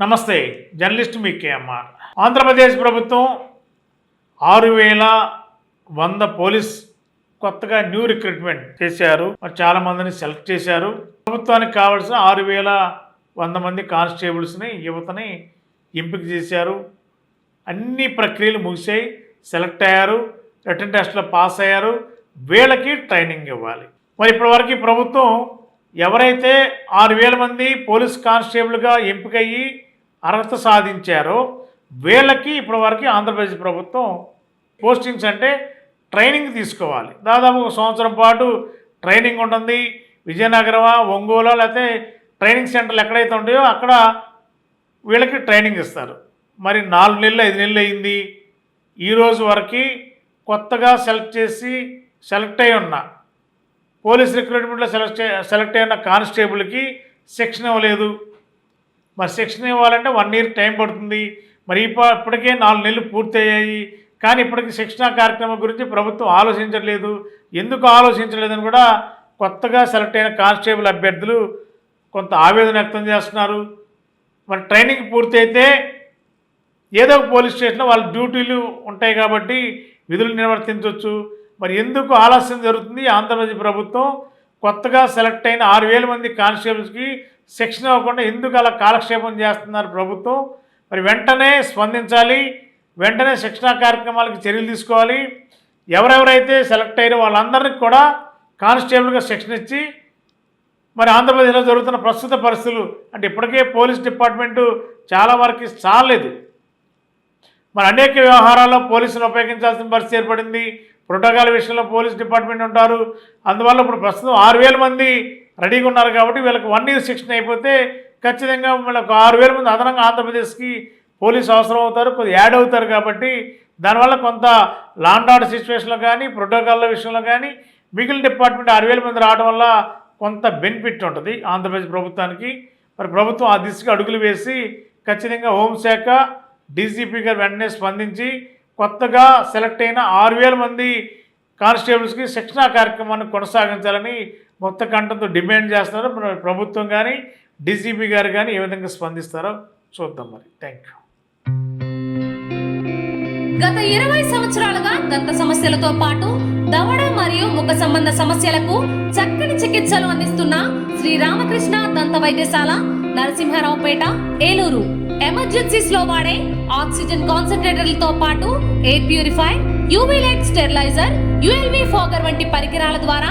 నమస్తే జర్నలిస్ట్ మీ కేఎంఆర్. ఆంధ్రప్రదేశ్ ప్రభుత్వం ఆరు వేల వంద పోలీస్ కొత్తగా న్యూ రిక్రూట్మెంట్ చేశారు. మరి చాలా మందిని సెలెక్ట్ చేశారు. ప్రభుత్వానికి కావాల్సిన ఆరు వేల వంద మంది కానిస్టేబుల్స్ని యువతని ఎంపిక చేశారు. అన్ని ప్రక్రియలు ముగిసాయి సెలెక్ట్ అయ్యారు. రిటర్న్ టెస్ట్లో పాస్ అయ్యారు. వీళ్ళకి ట్రైనింగ్ ఇవ్వాలి. మరి ఇప్పటివరకు ప్రభుత్వం ఎవరైతే ఆరు వేల మంది పోలీస్ కానిస్టేబుల్గా ఎంపికయ్యి అర్హత సాధించారో వీళ్ళకి ఇప్పటివరకు ఆంధ్రప్రదేశ్ ప్రభుత్వం పోస్టింగ్స్ అంటే ట్రైనింగ్ తీసుకోవాలి. దాదాపు ఒక సంవత్సరం పాటు ట్రైనింగ్ ఉంటుంది. విజయనగరమా ఒంగోలు లేకపోతే ట్రైనింగ్ సెంటర్లు ఎక్కడైతే ఉంటాయో అక్కడ వీళ్ళకి ట్రైనింగ్ ఇస్తారు. మరి నాలుగు నెలలు ఐదు నెలలు అయింది. ఈరోజు వరకు కొత్తగా సెలెక్ట్ చేసి సెలెక్ట్ అయి ఉన్న పోలీస్ రిక్రూట్మెంట్లో సెలెక్ట్ సెలెక్ట్ అయిన కానిస్టేబుల్కి శిక్షణ ఇవ్వలేదు. మరి శిక్షణ ఇవ్వాలంటే వన్ ఇయర్ టైం పడుతుంది. మరి ఇప్ప- ఇప్పటికే నాలుగు నెలలు పూర్తయ్యాయి. కానీ ఇప్పటికి శిక్షణా కార్యక్రమం గురించి ప్రభుత్వం ఆలోచించట్లేదు. ఎందుకు ఆలోచించలేదని కూడా కొత్తగా సెలెక్ట్ అయిన కానిస్టేబుల్ అభ్యర్థులు కొంత ఆవేదన వ్యక్తం చేస్తున్నారు. మరి ట్రైనింగ్ పూర్తయితే ఏదో ఒక పోలీస్ స్టేషన్లో వాళ్ళ డ్యూటీలు ఉంటాయి కాబట్టి విధులు నిర్వర్తించవచ్చు మరి ఎందుకు ఆలస్యం జరుగుతుంది? ఆంధ్రప్రదేశ్ ప్రభుత్వం కొత్తగా సెలెక్ట్ అయిన ఆరు వేల మంది కానిస్టేబుల్స్కి శిక్షణ ఇవ్వకుండా ఎందుకు అలా కాలక్షేపం చేస్తున్నారు ప్రభుత్వం? మరి వెంటనే స్పందించాలి. వెంటనే శిక్షణా కార్యక్రమాలకు చర్యలు తీసుకోవాలి. ఎవరెవరైతే సెలెక్ట్ అయిన వాళ్ళందరికీ కూడా కానిస్టేబుల్గా శిక్షణ ఇచ్చి మరి ఆంధ్రప్రదేశ్లో జరుగుతున్న ప్రస్తుత పరిస్థితులు అంటే ఇప్పటికే పోలీస్ డిపార్ట్మెంటు చాలా వరకు చాలలేదు. మరి అనేక వ్యవహారాల్లో పోలీసులు ఉపయోగించాల్సిన పరిస్థితి ఏర్పడింది. ప్రోటోకాల్ విషయంలో పోలీస్ డిపార్ట్మెంట్ ఉంటారు. అందువల్ల ఇప్పుడు ప్రస్తుతం ఆరు వేల మంది రెడీగా ఉన్నారు కాబట్టి వీళ్ళకి వన్ ఇయర్ శిక్షణ అయిపోతే ఖచ్చితంగా వీళ్ళకి ఆరు వేల మంది అదనంగా ఆంధ్రప్రదేశ్కి పోలీసు అవసరం అవుతారు కొద్దిగా యాడ్ అవుతారు కాబట్టి దానివల్ల కొంత లాండ్ ఆర్డర్ సిచ్యువేషన్లో కానీ ప్రోటోకాల్ల విషయంలో కానీ మిగిలిన డిపార్ట్మెంట్ ఆరు వేల మంది రావడం వల్ల కొంత బెనిఫిట్ ఉంటుంది ఆంధ్రప్రదేశ్ ప్రభుత్వానికి. మరి ప్రభుత్వం ఆ దిశగా అడుగులు వేసి ఖచ్చితంగా హోంశాఖ డీజీపీ గారు వెంటనే స్పందించి కొత్తగా సెలెక్ట్ అయిన ఆరు వేల మంది కానిస్టేబుల్స్కి శిక్షణా కార్యక్రమాన్ని కొనసాగించాలని మొత్త కంటంతో డిమాండ్ చేస్తున్నారు ప్రభుత్వం కానీ డీజీపీ గారు కానీ ఏ విధంగా స్పందిస్తారో చూద్దాం మరి. థ్యాంక్ యూ గత ఇరవై సంవత్సరాలుగా దంత సమస్యలతో పాటు దవడ మరియు ముఖ సంబంధ సమస్యలకు చక్కని చికిత్సలు అందిస్తున్న శ్రీ రామకృష్ణ దంత వైద్యశాల నరసింహారావుపేట ఏలూరు. ఎమర్జెన్సీస్లో వాడే ఆక్సిజన్ కాన్సన్ట్రేటర్లతో పాటు air purify UV light sterilizer ULV fogger వంటి పరికరాల ద్వారా